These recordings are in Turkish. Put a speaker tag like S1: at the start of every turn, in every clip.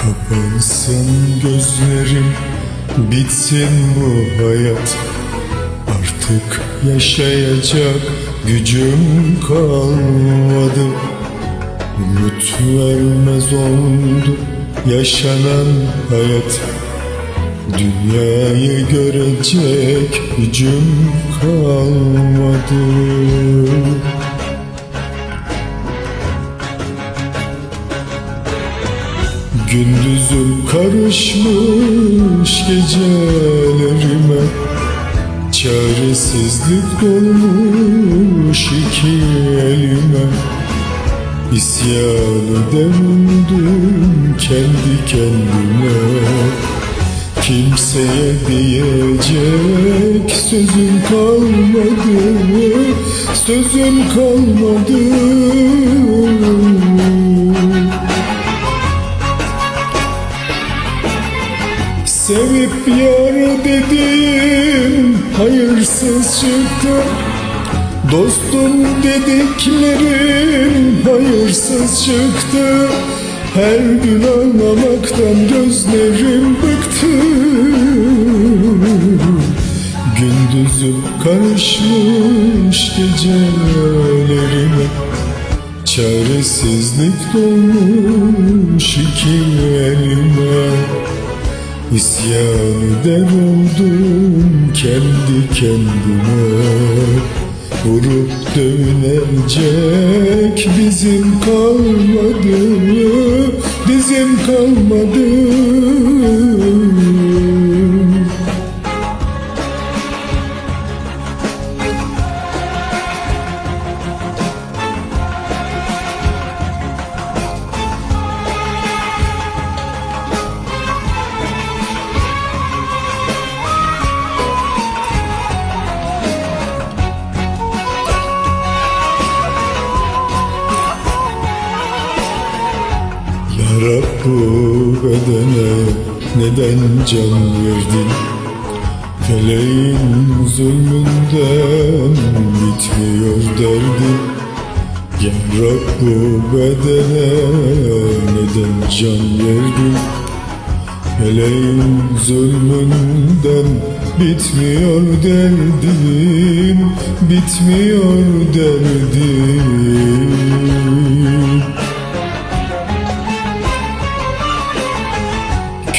S1: Kapansın gözlerim Bitsin bu hayat. Artık yaşayacak gücüm kalmadı. Umut vermez oldu yaşanan hayat. Dünyayı görecek gücüm kalmadı. Gündüzüm karışmış gecelerime. Çaresizlik dolmuş iki elime. İsyan ederim kendi kendime. Kimseye diyecek sözüm kalmadı Sözüm kalmadı Yar dedim hayırsız çıktı. Dostum dediklerim hayırsız çıktı. Her gün ağlamaktan gözlerim bıktı. Gündüzüm karışmış gecelerime. Çaresizlik dolmuş iki elime İsyan eder oldum kendi kendime. Vurup dövünecek bizim kalmadı Bizim kalmadı bu bedene neden can verdin? Feleğin zulmünden bitmiyor derdim Ya Rab bu bedene neden can verdin? Feleğin zulmünden bitmiyor derdim Bitmiyor derdim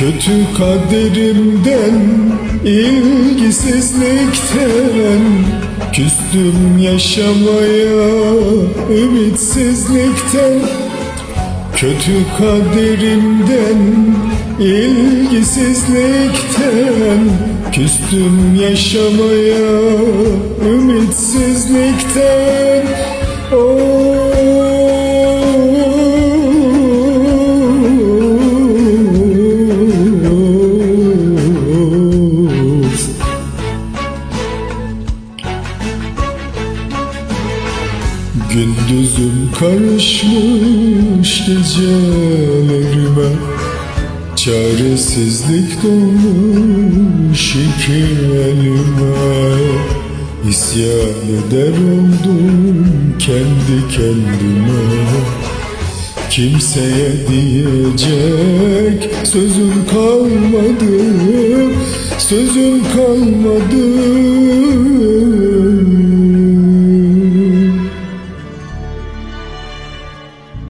S1: Kötü kaderimden, ilgisizlikten Küstüm yaşamaya, ümitsizlikten Kötü kaderimden, ilgisizlikten Küstüm yaşamaya, ümitsizlikten Of. Gündüzüm karışmış gecelerime. Çaresizlik dolmuş iki elime. İsyan eder oldum kendi kendime. Kimseye diyecek sözüm kalmadı Sözüm kalmadı